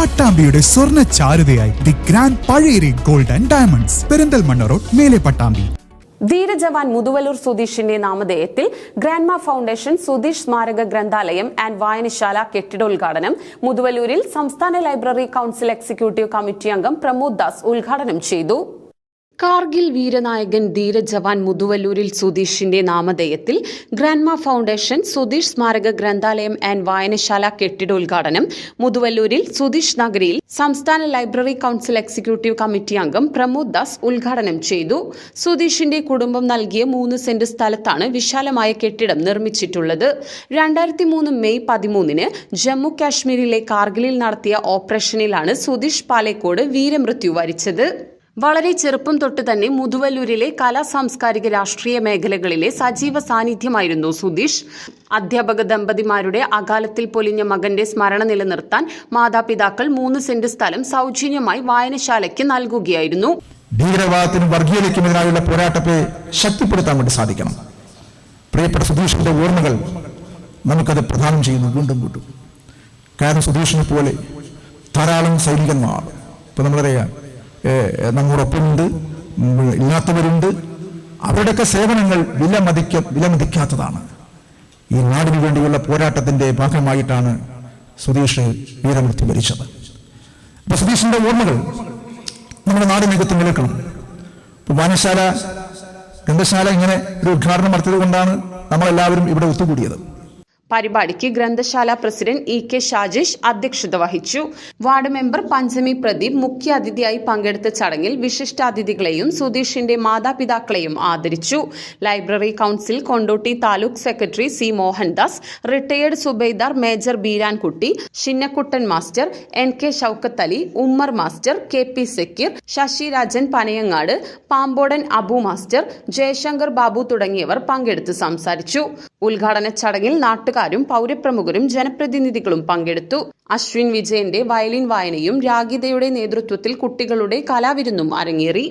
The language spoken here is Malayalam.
പട്ടാമ്പിയുടെ സ്വർണ ചാരുതയായി the grand Pazhayari gold and diamonds Perinthalmanna road മേലെ പട്ടാമ്പി. ധീരജവാൻ മുതുവലൂർ സുധീഷിന്റെ നാമധേയത്തിൽ ഗ്രാൻഡ്മ ഫൗണ്ടേഷൻ സുധീഷ് സ്മാരക ഗ്രന്ഥാലയം ആൻഡ് വായനശാല കെട്ടിടോദ്ഘാടനം മുതുവലൂരിൽ സംസ്ഥാന ലൈബ്രറി കൌൺസിൽ എക്സിക്യൂട്ടീവ് കമ്മിറ്റി അംഗം പ്രമോദ് ദാസ് ഉദ്ഘാടനം ചെയ്തു. കാർഗിൽ വീരനായകൻ ധീരജവാൻ മുതുവല്ലൂരിൽ സുധീഷിന്റെ നാമധേയത്തിൽ ഗ്രാൻഡ്മ ഫൗണ്ടേഷൻ സുധീഷ് സ്മാരക ഗ്രന്ഥാലയം ആൻഡ് വായനശാല കെട്ടിടോദ്ഘാടനം മുതുവല്ലൂരിൽ സുധീഷ് നഗരിയിൽ സംസ്ഥാന ലൈബ്രറി കൌൺസിൽ എക്സിക്യൂട്ടീവ് കമ്മിറ്റി അംഗം പ്രമോദ് ദാസ് ഉദ്ഘാടനം ചെയ്തു. സുധീഷിന്റെ കുടുംബം നൽകിയ മൂന്ന് സെന്റ് സ്ഥലത്താണ് വിശാലമായ കെട്ടിടം നിർമ്മിച്ചിട്ടുള്ളത്. രണ്ടായിരത്തി മൂന്ന് മെയ് പതിമൂന്നിന് ജമ്മു കാശ്മീരിലെ കാർഗിലിൽ നടത്തിയ ഓപ്പറേഷനിലാണ് സുധീഷ് പാലേക്കോട് വീരമൃത്യു വരിച്ചത്. വളരെ ചെറുപ്പം തൊട്ട് തന്നെ മുതുവല്ലൂരിലെ കലാ സാംസ്കാരിക രാഷ്ട്രീയ മേഖലകളിലെ സജീവ സാന്നിധ്യമായിരുന്നു സുധീഷ്. അധ്യാപക ദമ്പതിമാരുടെ അകാലത്തിൽ പൊലിഞ്ഞ മകന്റെ സ്മരണ നിലനിർത്താൻ മാതാപിതാക്കൾ മൂന്ന് സെന്റ് സ്ഥലം സൗജന്യമായി വായനശാലയ്ക്ക് നൽകുകയായിരുന്നു. ഭീകരവാദത്തിനും വർഗീയതയ്ക്കുമെതിരായുള്ള പോരാട്ടത്തെ ശക്തിപ്പെടുത്താൻ വേണ്ടി സാധിക്കണം. പ്രിയപ്പെട്ട സുധീഷിന്റെ ഓർമ്മകൾ നമുക്കത് പ്രദാനം ചെയ്യുന്നു വീണ്ടും വീണ്ടും. കാരണം സുധീഷിനെ പോലെ ധാരാളം സൈനികന്മാർ ഇപ്പൊ നമ്മളറിയാം നമ്മോടൊപ്പമുണ്ട് ഇല്ലാത്തവരുണ്ട്. അവരുടെയൊക്കെ സേവനങ്ങൾ വിലമതിക്ക വിലമതിക്കാത്തതാണ്. ഈ നാടിനു വേണ്ടിയുള്ള പോരാട്ടത്തിന്റെ ഭാഗമായിട്ടാണ് സുധീഷ് വീരമൃത്യു ഭരിച്ചത് അപ്പൊ സുധീഷിന്റെ ഓർമ്മകൾ നമ്മുടെ നാടിനകത്ത് നിലക്കണം ഇപ്പൊ വായനശാല ഗ്രന്ഥശാല ഇങ്ങനെ ഒരു ഉദ്ഘാടനം നടത്തിയത് കൊണ്ടാണ് നമ്മളെല്ലാവരും ഇവിടെ ഒത്തുകൂടിയത്. പരിപാടിക്ക് ഗ്രന്ഥശാല പ്രസിഡന്റ് ഇ കെ ഷാജേഷ് അധ്യക്ഷത വഹിച്ചു. വാർഡ് മെമ്പർ പഞ്ചമി പ്രദീപ് മുഖ്യ അതിഥിയായി പങ്കെടുത്ത ചടങ്ങിൽ വിശിഷ്ടാതിഥികളെയും സുധീഷിന്റെ മാതാപിതാക്കളെയും ആദരിച്ചു. Library council Kondotty taluk secretary C Mohandas retired subedar major Beerankutty Shinnakuttan master N K Shoukath Ali Ummer master K P Sakkeer Sasirajan Panayangad Pampodan Abu master Jayasankar Babu തുടങ്ങിയവർ പങ്കെടുത്ത് സംസാരിച്ചു. ഉദ്ഘാടന ചടങ്ങിൽ നാട്ടുകാരും പൗരപ്രമുഖരും ജനപ്രതിനിധികളും പങ്കെടുത്തു. അശ്വിൻ വിജയന്റെ വയലിൻ വായനയും രാഗിതയുടെ നേതൃത്വത്തിൽ കുട്ടികളുടെ കലാവിരുന്നും അരങ്ങേറി.